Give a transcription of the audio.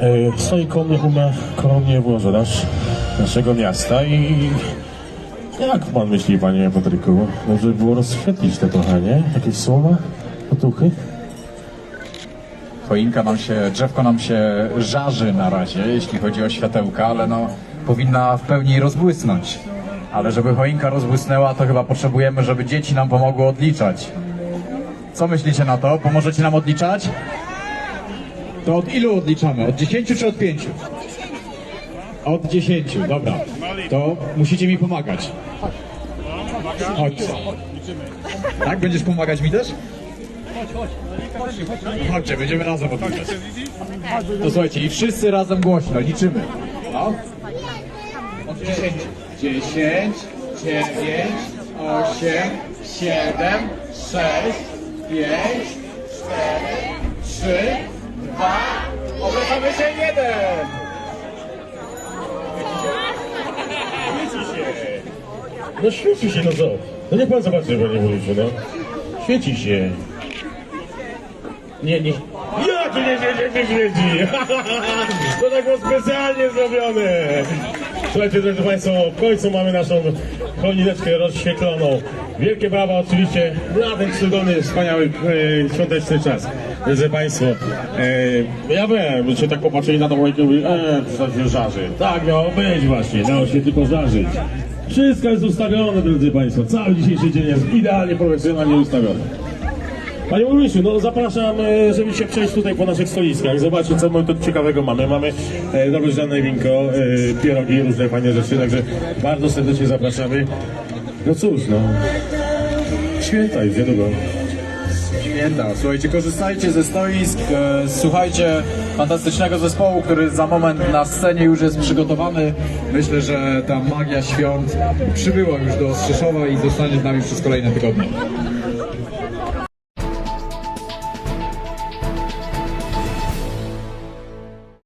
E, Stoi koło mnie, umę, koło mnie włożarz naszego miasta i jak pan myśli, panie Patryku, no, żeby było rozświetlić te trochę, nie? Jakieś słowa, otuchy? Choinka nam się, drzewko nam się żarzy na razie, jeśli chodzi o światełka, ale no powinna w pełni rozbłysnąć. Ale żeby choinka rozbłysnęła, to chyba potrzebujemy, żeby dzieci nam pomogły odliczać. Co myślicie na to? Pomożecie nam odliczać? To od ilu odliczamy? Od 10 czy od 5? Od 10, dobra. To musicie mi pomagać. Chodźcie. Tak? Będziesz pomagać mi też? Chodźcie, będziemy razem odliczać. To słuchajcie, i wszyscy razem głośno, liczymy. No. Od 10. 10, 9, 8, 7, 6, 5, 4, 3, 2, obracamy się jeden. No świeci się, no co? No niech pan zobaczy, panie wójcie, no. Świeci się. Nie, nie. Ja tu nie, nie, nie, świeci! To tak było specjalnie zrobione! Słuchajcie, drodzy Państwo, w końcu mamy naszą choineczkę rozświetloną. Wielkie brawa oczywiście na ten cudowny, wspaniały, e, świąteczny czas. Drodzy Państwo, e, ja wiem, się tak popatrzyli na tą choinkę i mówili, e, przecież się żarzy. Tak miało być właśnie, miało się tylko żarzyć. Wszystko jest ustawione, drodzy Państwo. Cały dzisiejszy dzień jest idealnie, profesjonalnie ustawiony. Panie burmistrzu, no zapraszam, e, żeby się przejść tutaj po naszych stoliskach, zobaczyć co my tu ciekawego mamy. Mamy e, dobrze winko, e, pierogi, różne fajne rzeczy, także bardzo serdecznie zapraszamy. No cóż, no, święta już niedługo. Święta. Słuchajcie, korzystajcie ze stoisk, e, słuchajcie fantastycznego zespołu, który za moment na scenie już jest przygotowany. Myślę, że ta magia świąt przybyła już do Ostrzeszowa i zostanie z nami przez kolejne tygodnie.